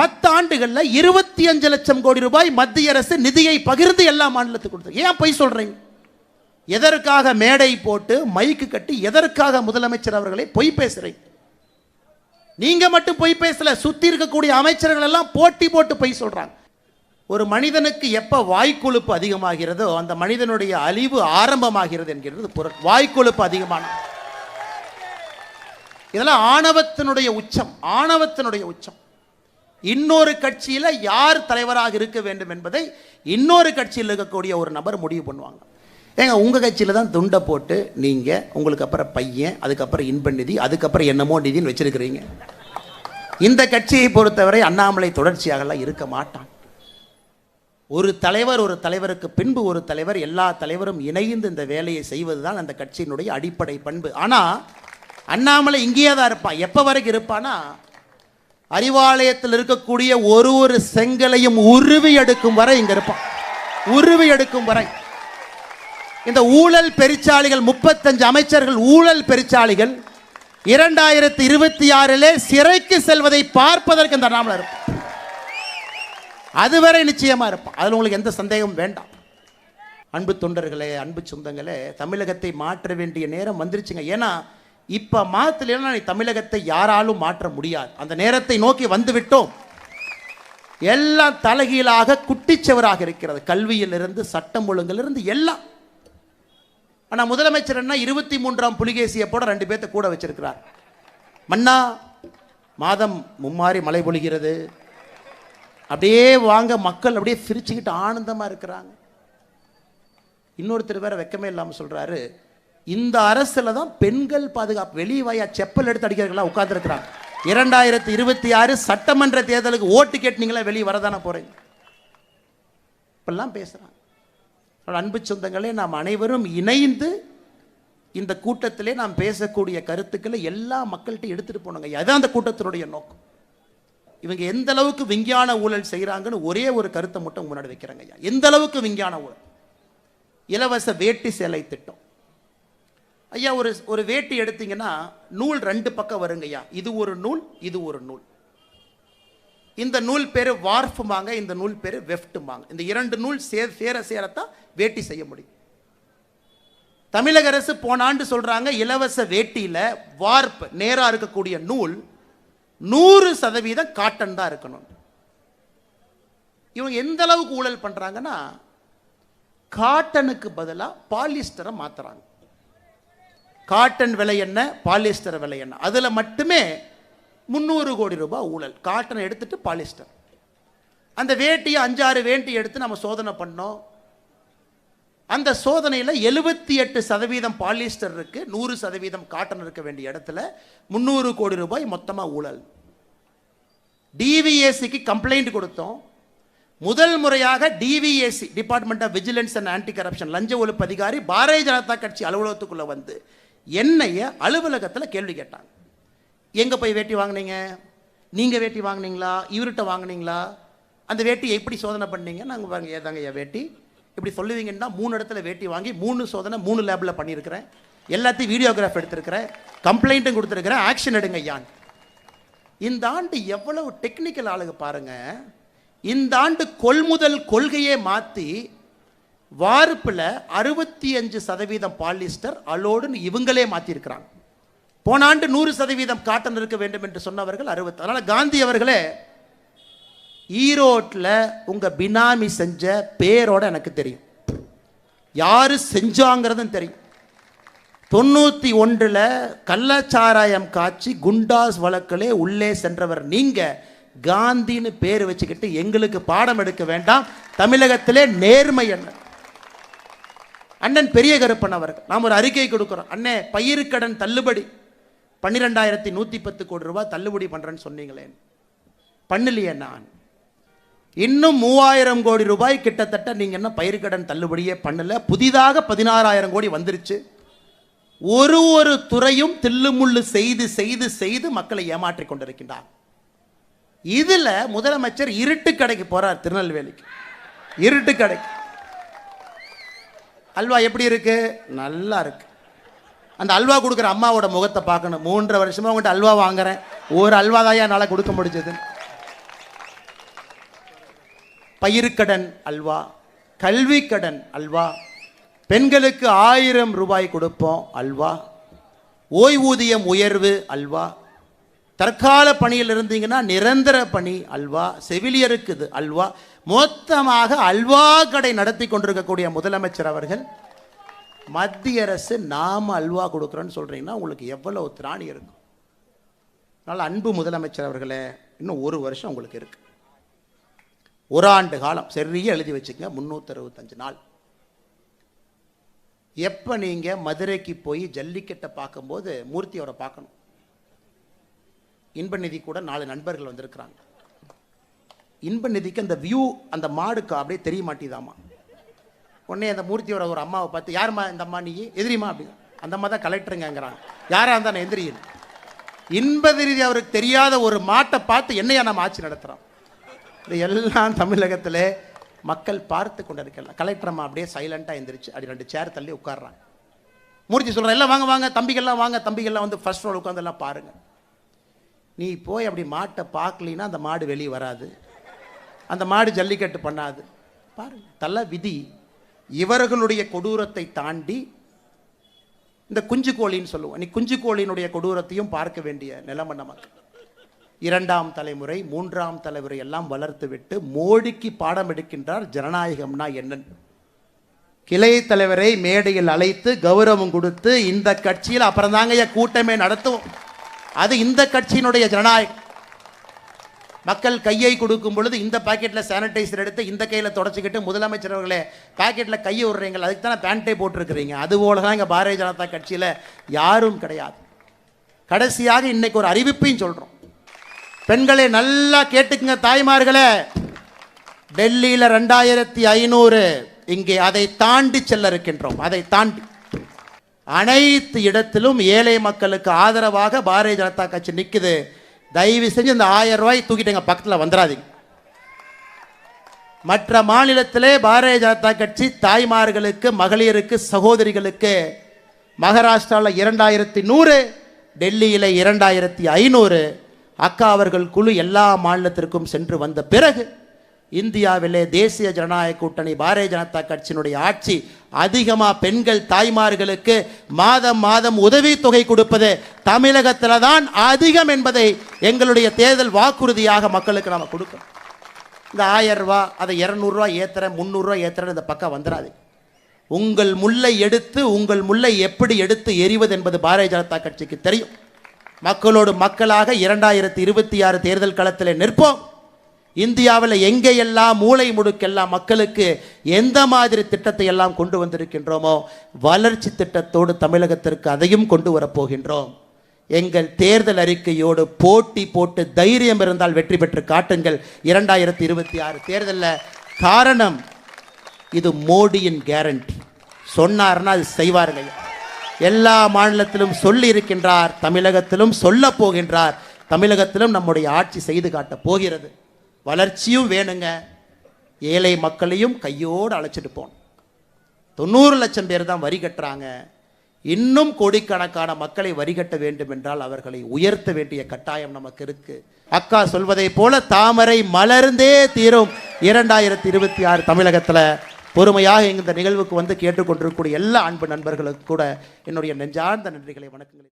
பத்து ஆண்டுகள்ல இருபத்தி அஞ்சு லட்சம் கோடி ரூபாய் மத்திய அரசு நிதியை பகிர்ந்து எல்லா மாநிலத்துக்கு கொடுத்து ஏன் போய் சொல்கிறீங்க எதற்காக மேடை போட்டு மைக்கு கட்டி எதற்காக முதலமைச்சர் அவர்களை பொய் பேசுறீங்க? நீங்க மட்டும் பொய் பேசலை சுத்தி இருக்கக்கூடிய அமைச்சர்கள் எல்லாம் போட்டி போட்டு பொய் சொல்றாங்க. ஒரு மனிதனுக்கு எப்போ வாய்க்கொழுப்பு அதிகமாகிறதோ அந்த மனிதனுடைய அழிவு ஆரம்பமாகிறது என்கிறது பொருள். வாய்க்கொழுப்பு அதிகமான. இதெல்லாம் ஆணவத்தினுடைய உச்சம் ஆணவத்தினுடைய உச்சம். இன்னொரு கட்சியில் யார் தலைவராக இருக்க வேண்டும் என்பதை இன்னொரு கட்சியில் இருக்கக்கூடிய ஒரு நபர் முடிவு பண்ணுவாங்க. ஏங்க உங்கள் கட்சியில் தான் துண்டை போட்டு நீங்கள் உங்களுக்கு அப்புறம் பையன் அதுக்கப்புறம் இன்ப நிதி அதுக்கப்புறம் என்னமோ நிதின்னு வச்சுருக்கிறீங்க. இந்த கட்சியை பொறுத்தவரை அண்ணாமலை தொடர்ச்சியாகலாம் இருக்க மாட்டான். ஒரு தலைவர் ஒரு தலைவருக்கு பின்பு ஒரு தலைவர் எல்லா தலைவரும் இணைந்து இந்த வேலையை செய்வது தான் அந்த கட்சியினுடைய அடிப்படை பண்பு. ஆனால் அண்ணாமலை இங்கேயே தான் இருப்பான். எப்போ வரைக்கும் இருப்பானா? அறிவாலயத்தில் இருக்கக்கூடிய ஒரு ஒரு செங்கலையும் உருவி எடுக்கும் வரை இங்க இருப்பான் உருவி எடுக்கும் வரை. இந்த ஊழல் பெருச்சாளிகள் முப்பத்தஞ்சு அமைச்சர்கள் ஊழல் பெருச்சாளிகள் இரண்டாயிரத்தி இருபத்தி ஆறிலே சிறைக்கு செல்வதை பார்ப்பதற்கு இந்த நாமல இருப்பான் அதுவரை நிச்சயமா இருப்பான் அதில் உங்களுக்கு எந்த சந்தேகமும் வேண்டாம். அன்பு தொண்டர்களே அன்பு சொந்தங்களே தமிழகத்தை மாற்ற வேண்டிய நேரம் வந்துருச்சுங்க. ஏன்னா இப்போ மாத்தலைன்னா நீ தமிழகத்தை யாராலும் மாற்ற முடியாது. அந்த நேரத்தை நோக்கி வந்து விட்டோம் எல்லாம் தலைகீழாக குட்டிச்சவராக இருக்கிறது. கல்வியிலிருந்து சட்டம் ஒழுங்கிலிருந்து எல்லாம். ஆனால் முதலமைச்சர் என்ன இருபத்தி மூன்றாம் புலிகேசியை போட ரெண்டு பேர்த்த கூட வச்சிருக்கிறார். மன்னா மாதம் மும்மாறி மழை பொழிகிறது. அப்படியே வாங்க மக்கள் அப்படியே சிரிச்சுக்கிட்டு ஆனந்தமாக இருக்கிறாங்க. இன்னொருத்தர் வேற வெக்கமே இல்லாமல் சொல்கிறாரு இந்த அரசில் தான் பெண்கள் பாதுகாப்பு வெளியே வாயா செப்பல் எடுத்து அடிக்கிறதுக்கெல்லாம் உட்கார்ந்துருக்கிறாங்க. இரண்டாயிரத்தி இருபத்தி ஆறு சட்டமன்ற தேர்தலுக்கு ஓட்டு கேட்டீங்களா வெளியே வரதானே போகிறீங்க இப்பெல்லாம் பேசுகிறாங்க அன்பு சொந்தங்களே நாம் அனைவரும் இணைந்து இந்த கூட்டத்திலே நாம் பேசக்கூடிய கருத்துக்களை எல்லா மக்கள்கிட்ட எடுத்துகிட்டு போனோங்க அதுதான் அந்த கூட்டத்தினுடைய நோக்கம். இவங்க எந்த அளவுக்கு விஞ்ஞான ஊழல் செய்கிறாங்கன்னு ஒரே ஒரு கருத்தை மட்டும் முன்னாடி வைக்கிறாங்க ஐயா. எந்த அளவுக்கு விஞ்ஞான ஊழல்? இலவச வேட்டி சேலை திட்டம். ஐயா ஒரு ஒரு வேட்டி எடுத்தீங்கன்னா நூல் ரெண்டு பக்கம் வருங்க ஐயா. இது ஒரு நூல் இது ஒரு நூல். இந்த நூல் பேர் வார்ஃபுமாங்க இந்த நூல் பேர் வெஃப்ட்டுமாங்க இந்த இரண்டு நூல் சே சேர சேரத்தான் வேட்டி செய்ய முடியும். தமிழக அரசு போன ஆண்டு சொல்கிறாங்க இலவச வேட்டியில் வார்ப் நேராக இருக்கக்கூடிய நூல் நூறு சதவீதம் காட்டன் தான் இருக்கணும். இவங்க எந்த அளவுக்கு ஊழல் பண்ணுறாங்கன்னா காட்டனுக்கு பதிலாக பாலிஸ்டரை மாற்றுறாங்க காட்டன் விலை என்ன பாலிஸ்டர் விலை என்ன? அதில் மட்டுமே முந்நூறு கோடி ரூபாய் ஊழல். காட்டனை எடுத்துட்டு பாலிஸ்டர் அந்த வேட்டியை அஞ்சாறு வேட்டி எடுத்து நம்ம சோதனை பண்ணோம். அந்த சோதனையில் எழுபத்தி எட்டு சதவீதம் பாலிஸ்டர் இருக்கு நூறு சதவீதம் காட்டன் இருக்க வேண்டிய இடத்துல முந்நூறு கோடி ரூபாய் மொத்தமாக ஊழல். டிவிஏசிக்கு கம்ப்ளைண்ட் கொடுத்தோம். முதல் முறையாக DVAC department of vigilance and anti corruption லஞ்ச ஒழிப்பு அதிகாரி பாரதிய ஜனதா கட்சி அலுவலகத்துக்குள்ளே வந்து என்னைய அலுவலகத்தில் கேள்வி கேட்டாங்க. எங்கே போய் வேட்டி வாங்குனீங்க? நீங்கள் வேட்டி வாங்கினீங்களா? இவர்கிட்ட வாங்குனீங்களா? அந்த வேட்டி எப்படி சோதனை பண்ணீங்க? நாங்கள் வாங்க ஏதாங்க என் வேட்டி. இப்படி சொல்லுவீங்கன்னா மூணு இடத்துல வேட்டி வாங்கி மூணு சோதனை மூணு லேபில் பண்ணியிருக்கிறேன். எல்லாத்தையும் வீடியோகிராஃப் எடுத்திருக்கிறேன். கம்ப்ளைண்ட்டும் கொடுத்துருக்கிறேன். ஆக்ஷன் எடுங்க ஐயான். இந்த ஆண்டு எவ்வளவு டெக்னிக்கல் ஆளுங்க பாருங்கள் இந்த ஆண்டு கொள்முதல் கொள்கையே மாற்றி வார்ப்பில் அறுபத்தி அஞ்சு சதவீதம் பாலிஸ்டர் அலோடுன்னு இவங்களே மாற்றிருக்கிறாங்க போன ஆண்டு நூறு சதவீதம் காட்டன் இருக்க வேண்டும் என்று சொன்னவர்கள் அறுபத்தி அதனால் காந்தி அவர்களே ஈரோட்டில் உங்கள் பினாமி செஞ்ச பேரோட எனக்கு தெரியும். யார் செஞ்சாங்கிறதும் தெரியும். தொண்ணூற்றி ஒன்றில் கள்ளச்சாராயம் காய்ச்சி குண்டாஸ் வழக்கிலே உள்ளே சென்றவர் நீங்கள் காந்தின்னு பேர் வச்சுக்கிட்டு எங்களுக்கு பாடம் எடுக்க வேண்டாம். தமிழகத்திலே நேர்மை என்ன? அண்ணன் பெரிய கருப்பன் அவர்கள். நாம் ஒரு அறிக்கை கொடுக்குறோம். அண்ணே பயிருக்கடன் தள்ளுபடி. பன்னிரெண்டாயிரத்தி நூற்றி பத்து கோடி ரூபாய் தள்ளுபடி பண்ணுறேன்னு சொன்னீங்களே. பண்ணலையே நான். இன்னும் மூவாயிரம் கோடி ரூபாய் கிட்டத்தட்ட நீங்கள் என்ன பயிர்க்கடன் தள்ளுபடியே பண்ணல. புதிதாக பதினாறாயிரம் கோடி வந்துருச்சு. ஒரு ஒரு துறையும் தில்லுமுள்ளு செய்து செய்து செய்து மக்களை ஏமாற்றி கொண்டிருக்கின்றார். இதில் முதலமைச்சர் இருட்டு கடைக்கு போகிறார் திருநெல்வேலிக்கு. இருட்டு கடைக்கு. அல்வா எப்படி இருக்கு? நல்லா இருக்கு. அந்த அல்வா கொடுக்குற அம்மாவோட முகத்தை பார்க்கணும். மூன்றரை வருஷமா உங்கள்கிட்ட அல்வா வாங்குறேன். ஒரு அல்வா தான் என்னால் கொடுக்க முடிஞ்சது. பயிருக்கடன் அல்வா கல்விக்கடன் அல்வா பெண்களுக்கு ஆயிரம் ரூபாய் கொடுப்போம் அல்வா ஓய்வூதியம் உயர்வு அல்வா தற்கால பணியில் இருந்தீங்கன்னா நிரந்தர பணி அல்வா செவிலியருக்கு இது அல்வா. மொத்தமாக அல்வா கடை நடத்தி கொண்டிருக்கக்கூடிய முதலமைச்சர் அவர்கள் மத்திய அரசு நாம் அல்வா கொடுக்குறோன்னு சொல்கிறீங்கன்னா உங்களுக்கு எவ்வளவு திராணி இருக்கும்? அதனால் அன்பு முதலமைச்சர் அவர்களே இன்னும் ஒரு வருஷம் உங்களுக்கு இருக்குது ஒரு ஆண்டு காலம் சரியாக எழுதி வச்சுக்கங்க முந்நூற்றி அறுபத்தஞ்சு நாள். எப்போ நீங்கள் மதுரைக்கு போய் ஜல்லிக்கட்டை பார்க்கும்போது மூர்த்தி அவரை பார்க்கணும். இன்ப நிதி கூட நாலு நண்பர்கள் வந்திருக்கிறாங்க. இன்ப நிதிக்கு அந்த வியூ அந்த மாடுக்கு அப்படியே தெரிய மாட்டேதாமா? உடனே அந்த மூர்த்தியோட ஒரு அம்மாவை பார்த்து யாரும்மா இந்த அம்மா நீ? எதிரிமா அப்படி அந்த அம்மா தான் கலெக்டருங்கிறாங்க. யாரா இருந்தா நான் எந்திரியன் இன்ப நிதி அவருக்கு தெரியாத ஒரு மாட்டை பார்த்து என்னையா நம்ம ஆட்சி நடத்துகிறோம் இது எல்லாம் தமிழகத்தில் மக்கள் பார்த்து கொண்டு இருக்கலாம் கலெக்டர் அம்மா அப்படியே சைலண்ட்டாக எந்திரிச்சு அப்படி ரெண்டு சேர் தள்ளி உட்காடுறாங்க மூர்த்தி சொல்கிறேன் எல்லாம் வாங்க வாங்க தம்பிகள்லாம் வாங்க தம்பிகள்லாம் வந்து ஃபர்ஸ்ட் ரோல் உட்காந்து எல்லாம் பாருங்கள் நீ போய் அப்படி மாட்டை பார்க்கலின்னா அந்த மாடு வெளியே வராது. அந்த மாடு ஜல்லிக்கட்டு பண்ணாது. பாருங்க தள்ள விதி. இவர்களுடைய கொடூரத்தை தாண்டி இந்த குஞ்சு கோழின்னு சொல்லுவோம். நீ குஞ்சு கோழியினுடைய கொடூரத்தையும் பார்க்க வேண்டிய நிலைமை நமக்கு. இரண்டாம் தலைமுறை மூன்றாம் தலைமுறை எல்லாம் வளர்த்து விட்டு மோடிக்கு பாடம் எடுக்கின்றார் ஜனநாயகம்னா என்னன்னு. கிளை தலைவரை மேடையில் அழைத்து கௌரவம் கொடுத்து இந்த கட்சியில் அப்புறம் தாங்க கூட்டமே நடத்துவோம். அது இந்த கட்சியினுடைய ஜனநாயகம். மக்கள் கையை கொடுக்கும் பொழுது இந்த பாக்கெட்டில் சானிடைசர் எடுத்து இந்த கையில் தொடச்சிக்கிட்டு முதலமைச்சர் அவர்களே பாக்கெட்டில் கையை விடுறீங்க அதுக்கு தானே பேண்ட்டை போட்டிருக்கிறீங்க. அதுபோல தான் இங்கே பாரதிய ஜனதா கட்சியில் யாரும் கிடையாது. கடைசியாக இன்னைக்கு ஒரு அறிவிப்பையும் சொல்கிறோம் பெண்களை நல்லா கேட்டுக்குங்க தாய்மார்களே. டெல்லியில் ரெண்டாயிரத்தி ஐநூறு இங்கே அதை தாண்டி செல்ல இருக்கின்றோம். அதை தாண்டி. அனைத்து இடத்திலும் ஏழை மக்களுக்கு ஆதரவாக பாரதிய ஜனதா கட்சி நிற்குது தயவு செஞ்சு இந்த ஆயிரம் ரூபாய் தூக்கிட்டுங்க பக்கத்தில் வந்துடாதீங்க. மற்ற மாநிலத்திலே பாரதிய ஜனதா கட்சி தாய்மார்களுக்கு மகளிருக்கு சகோதரிகளுக்கு மகாராஷ்டிராவில் இரண்டாயிரத்தி நூறு டெல்லியில் இரண்டாயிரத்தி ஐநூறு அக்கா அவர்கள் குழு எல்லா மாநிலத்திற்கும் சென்று வந்த பிறகு இந்தியாவிலே தேசிய ஜனநாயக கூட்டணி பாரதிய ஜனதா கட்சியினுடைய ஆட்சி அதிகமாக பெண்கள் தாய்மார்களுக்கு மாதம் மாதம் உதவித்தொகை கொடுப்பது தமிழகத்தில் தான் அதிகம் என்பதை எங்களுடைய தேர்தல் வாக்குறுதியாக மக்களுக்கு நாம் கொடுக்கணும். இந்த ஆயிரம் ரூபா அதை இரநூறுவா ஏத்துறேன் முந்நூறுரூவா ஏத்துறேன் இந்த பக்கம் வந்துடாது உங்கள் முல்லை எடுத்து உங்கள் முல்லை எப்படி எடுத்து எறிவது என்பது பாரதிய ஜனதா கட்சிக்கு தெரியும். மக்களோடு மக்களாக இரண்டாயிரத்தி இருபத்தி ஆறு தேர்தல் களத்தில் நிற்போம். இந்தியாவில் எங்கேயெல்லாம் மூளை முடுக்கெல்லாம் மக்களுக்கு எந்த மாதிரி திட்டத்தை எல்லாம் கொண்டு வந்திருக்கின்றோமோ வளர்ச்சி திட்டத்தோடு தமிழகத்திற்கு அதையும் கொண்டு வரப்போகின்றோம் எங்கள் தேர்தல் அறிக்கையோடு போட்டி போட்டு தைரியம் இருந்தால் வெற்றி பெற்று காட்டுங்கள். இரண்டாயிரத்தி இருபத்தி ஆறு தேர்தலில் காரணம் இது மோடியின் கேரண்டி சொன்னார்னா அது செய்வாருங்க எல்லா மாநிலத்திலும் சொல்லி இருக்கின்றார் தமிழகத்திலும் சொல்ல போகின்றார் தமிழகத்திலும் நம்முடைய ஆட்சி செய்து காட்டப் போகிறது. வளர்ச்சியும் வேணுங்க. ஏழை மக்களையும் கையோடு அழைச்சிட்டு போகணும். தொண்ணூறு லட்சம் பேர் தான் வரி கட்டுறாங்க. இன்னும் கோடிக்கணக்கான மக்களை வரி கட்ட வேண்டும் என்றால் அவர்களை உயர்த்த வேண்டிய கட்டாயம் நமக்கு இருக்கு. அக்கா சொல்வதை போல தாமரை மலர்ந்தே தீரும். இரண்டாயிரத்தி இருபத்தி ஆறு தமிழகத்தில் பொறுமையாக இந்த நிகழ்வுக்கு வந்து கேட்டுக்கொண்டிருக்கக்கூடிய எல்லா அன்பு நண்பர்களுக்கு கூட என்னுடைய நெஞ்சார்ந்த நன்றிகளை வணக்கங்களை